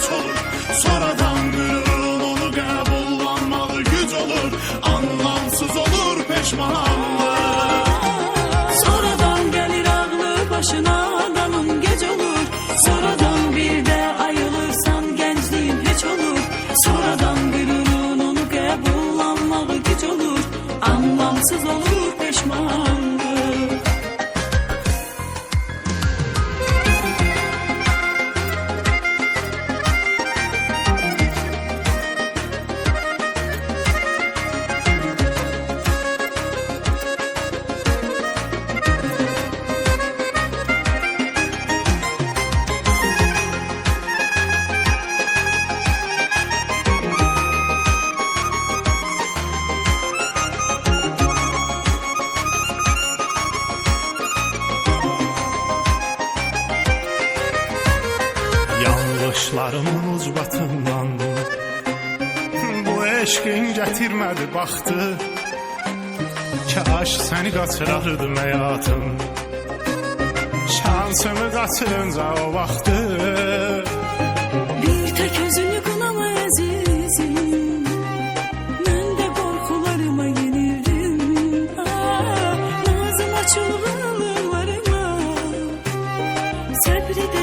güç olur. Sonradan duyurun onu kabullanmalı güç olur. Anlamsız olur peşmanlık Sonradan gelir aklı başına adamın geç olur. Sonradan bir de ayılırsan gençliğin hiç olur. Sonradan duyurun onu kabullanmalı güç olur. Anlamsız olur peşmanlık Yanlışlarımın ucbatından Bu eşkin getirmedi baktı. Kaş seni kaçırardım hayatım Şansımı kaçırınca o vaxtı Bir tek özünü kınama azizim Ben de korkularıma yenildim. Ah, Nazım açılır ağlarıma Sabrede